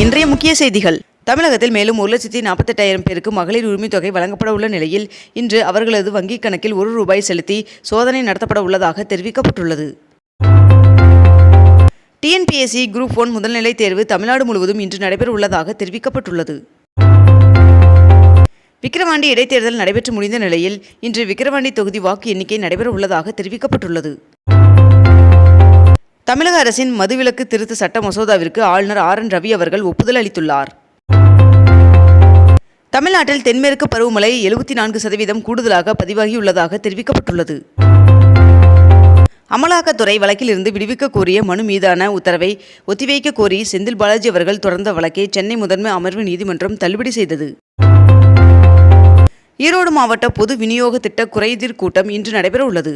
இன்றைய முக்கிய செய்திகள். தமிழகத்தில் மேலும் ஒரு லட்சத்தி நாற்பத்தெட்டாயிரம் பேருக்கு மகளிர் உரிமைத் தொகை வழங்கப்பட உள்ள நிலையில் இன்று அவர்களது வங்கிக் கணக்கில் ஒரு ரூபாய் செலுத்தி சோதனை நடத்தப்பட உள்ளதாக தெரிவிக்கப்பட்டுள்ளது. டிஎன்பிஎஸ்சி குரூப் ஒன் முதல்நிலை தேர்வு தமிழ்நாடு முழுவதும் இன்று நடைபெற உள்ளதாக தெரிவிக்கப்பட்டுள்ளது. விக்கிரவாண்டி இடைத்தேர்தல் நடைபெற்று முடிந்த நிலையில் இன்று விக்கிரவாண்டி தொகுதி வாக்கு எண்ணிக்கை நடைபெற உள்ளதாக தெரிவிக்கப்பட்டுள்ளது. தமிழக அரசின் மதுவிலக்கு திருத்த சட்ட மசோதாவிற்கு ஆளுநர் ஆர் என் ரவி அவர்கள் ஒப்புதல் அளித்துள்ளார். தமிழ்நாட்டில் தென்மேற்கு பருவமழை எழுபத்தி நான்கு சதவீதம் கூடுதலாக பதிவாகியுள்ளதாக தெரிவிக்கப்பட்டுள்ளது. அமலாக்கத்துறை வழக்கிலிருந்து விடுவிக்க கோரிய மனு மீதான உத்தரவை ஒத்திவைக்க கோரி செந்தில் பாலாஜி அவர்கள் தொடர்ந்த வழக்கை சென்னை முதன்மை அமர்வு நீதிமன்றம் தள்ளுபடி செய்தது. ஈரோடு மாவட்ட பொது விநியோக திட்ட குறைதீர் கூட்டம் இன்று நடைபெற உள்ளது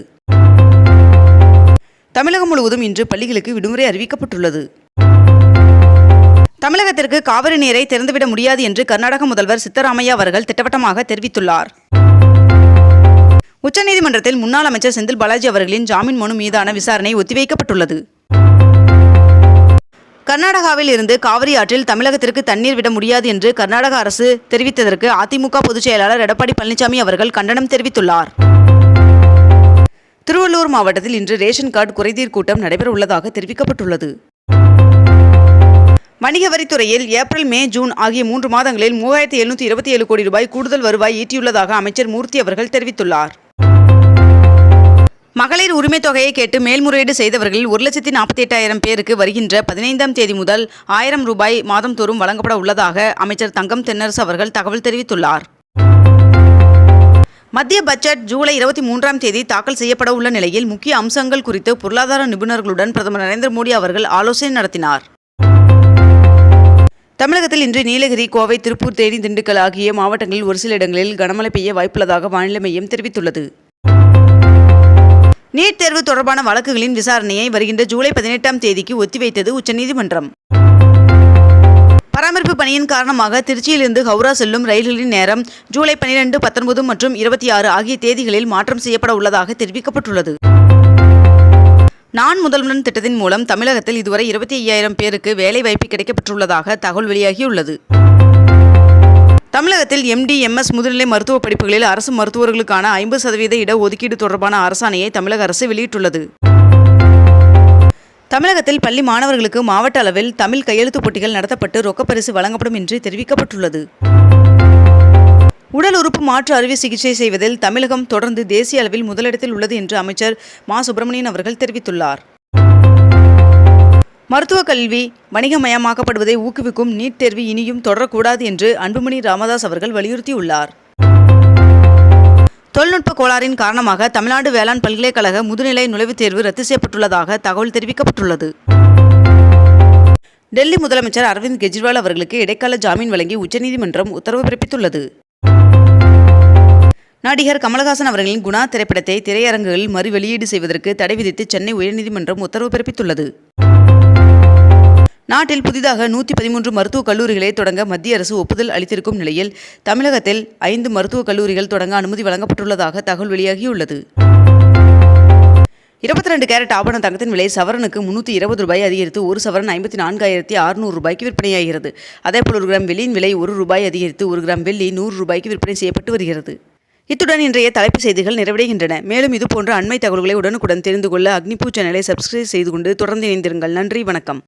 தமிழகம் முழுவதும் இன்று பள்ளிகளுக்கு விடுமுறை அறிவிக்கப்பட்டுள்ளது. தமிழகத்திற்கு காவிரி நீரை திறந்துவிட முடியாது என்று கர்நாடக முதல்வர் சித்தராமையா அவர்கள் திட்டவட்டமாக தெரிவித்துள்ளார். உச்சநீதிமன்றத்தில் முன்னாள் அமைச்சர் செந்தில் பாலாஜி அவர்களின் ஜாமீன் மனு மீதான விசாரணை ஒத்திவைக்கப்பட்டுள்ளது. கர்நாடகாவில் இருந்து காவிரி ஆற்றில் தமிழகத்திற்கு தண்ணீர் விட முடியாது என்று கர்நாடக அரசு தெரிவித்ததற்கு அதிமுக பொதுச் செயலாளர் எடப்பாடி பழனிசாமி அவர்கள் கண்டனம் தெரிவித்துள்ளார். திருவள்ளூர் மாவட்டத்தில் இன்று ரேஷன் கார்டு குறைதீர் கூட்டம் நடைபெற உள்ளதாக தெரிவிக்கப்பட்டுள்ளது. வணிக வரித்துறையில் ஏப்ரல் மே ஜூன் ஆகிய மூன்று மாதங்களில் மூவாயிரத்தி எழுநூற்றி இருபத்தி ஏழு கோடி ரூபாய் கூடுதல் வருவாய் ஈட்டியுள்ளதாக அமைச்சர் மூர்த்தி அவர்கள் தெரிவித்துள்ளார். மகளிர் உரிமைத் தொகையை கேட்டு மேல்முறையீடு செய்தவர்களில் ஒரு லட்சத்தி நாற்பத்தி எட்டாயிரம் பேருக்கு வருகின்ற பதினைந்தாம் தேதி முதல் ஆயிரம் ரூபாய் மாதம்தோறும் வழங்கப்பட உள்ளதாக அமைச்சர் தங்கம் தென்னரசு அவர்கள் தகவல் தெரிவித்துள்ளார். மத்திய பட்ஜெட் ஜூலை இருபத்தி மூன்றாம் தேதி தாக்கல் செய்யப்பட உள்ள நிலையில் முக்கிய அம்சங்கள் குறித்து பொருளாதார நிபுணர்களுடன் பிரதமர் நரேந்திர மோடி அவர்கள் ஆலோசனை நடத்தினார். தமிழகத்தில் இன்று நீலகிரி கோவை திருப்பூர் தேனி திண்டுக்கல் ஆகிய மாவட்டங்களில் ஒரு சில இடங்களில் கனமழை பெய்ய வாய்ப்புள்ளதாக வானிலை மையம் தெரிவித்துள்ளது. நீட் தேர்வு தொடர்பான வழக்குகளின் விசாரணையை வருகின்ற ஜூலை பதினெட்டாம் தேதிக்கு ஒத்திவைத்தது உச்சநீதிமன்றம். பராமரிப்பு பணியின் காரணமாக திருச்சியிலிருந்து ஹவுரா செல்லும் ரயில்களின் நேரம் ஜூலை பனிரெண்டு பத்தொன்பது மற்றும் இருபத்தி ஆறு ஆகிய தேதிகளில் மாற்றம் செய்யப்பட உள்ளதாக தெரிவிக்கப்பட்டுள்ளது. நான் முதல்வன் திட்டத்தின் மூலம் தமிழகத்தில் இதுவரை இருபத்தி ஐயாயிரம் பேருக்கு வேலை வாய்ப்பு கிடைக்கப்பட்டுள்ளதாக தகவல் வெளியாகியுள்ளது. தமிழகத்தில் எம்டி எம்எஸ் முதுநிலை மருத்துவ படிப்புகளில் அரசு மருத்துவர்களுக்கான ஐம்பது சதவீத இடஒதுக்கீடு தொடர்பான அரசாணையை தமிழக அரசு வெளியிட்டுள்ளது. தமிழகத்தில் பள்ளி மாணவர்களுக்கு மாவட்ட அளவில் தமிழ் கையெழுத்துப் போட்டிகள் நடத்தப்பட்டு ரொக்கப்பரிசு வழங்கப்படும் என்று தெரிவிக்கப்பட்டுள்ளது. உடல் உறுப்பு மாற்று அறுவை சிகிச்சை செய்வதில் தமிழகம் தொடர்ந்து தேசிய அளவில் முதலிடத்தில் உள்ளது என்று அமைச்சர் மா. சுப்பிரமணியன் அவர்கள் தெரிவித்துள்ளார். மருத்துவக் கல்வி வணிகமயமாக்கப்படுவதை ஊக்குவிக்கும் நீட் தேர்வு இனியும் தொடரக்கூடாது என்று அன்புமணி ராமதாஸ் அவர்கள் வலியுறுத்தியுள்ளார். தொழில்நுட்ப கோளாறின் காரணமாக தமிழ்நாடு வேளாண் பல்கலைக்கழக முதுநிலை நுழைவுத் தேர்வு ரத்து செய்யப்பட்டுள்ளதாக தகவல் தெரிவிக்கப்பட்டுள்ளது. டெல்லி முதலமைச்சர் அரவிந்த் கெஜ்ரிவால் அவர்களுக்கு இடைக்கால ஜாமீன் வழங்கி உச்சநீதிமன்றம் உத்தரவு பிறப்பித்துள்ளது. நடிகர் கமலஹாசன் அவர்களின் குணா திரைப்படத்தை திரையரங்குகளில் மறு வெளியீடு செய்வதற்கு தடை விதித்து சென்னை உயர்நீதிமன்றம் உத்தரவு பிறப்பித்துள்ளது. நாட்டில் புதிதாக நூற்றி பதிமூன்று மருத்துவக் கல்லூரிகளை தொடங்க மத்திய அரசு ஒப்புதல் அளித்திருக்கும் நிலையில் தமிழகத்தில் ஐந்து மருத்துவக் கல்லூரிகள் தொடங்க அனுமதி வழங்கப்பட்டுள்ளதாக தகவல் வெளியாகியுள்ளது. இருபத்தி ரெண்டு கேரட் ஆபண தங்கத்தின் விலை சவரனுக்கு முன்னூற்றி இருபது ரூபாய் அதிகரித்து ஒரு சவரன் ஐம்பத்தி நான்காயிரத்தி அறுநூறு ரூபாய்க்கு விற்பனையாகிறது. அதேபோல் ஒரு கிராம் வெள்ளியின் விலை ஒரு ரூபாய் அதிகரித்து ஒரு கிராம் வெள்ளி நூறு ரூபாய்க்கு விற்பனை செய்யப்பட்டு வருகிறது. இத்துடன் இன்றைய தலைப்புச் செய்திகள் நிறைவடைகின்றன. மேலும் இதுபோன்ற அண்மை தகவல்களை உடனுக்குடன் தெரிந்து கொள்ள அக்னிபூ சேனலை சப்ஸ்கிரைப் செய்து கொண்டு தொடர்ந்து இணைந்திருங்கள். நன்றி வணக்கம்.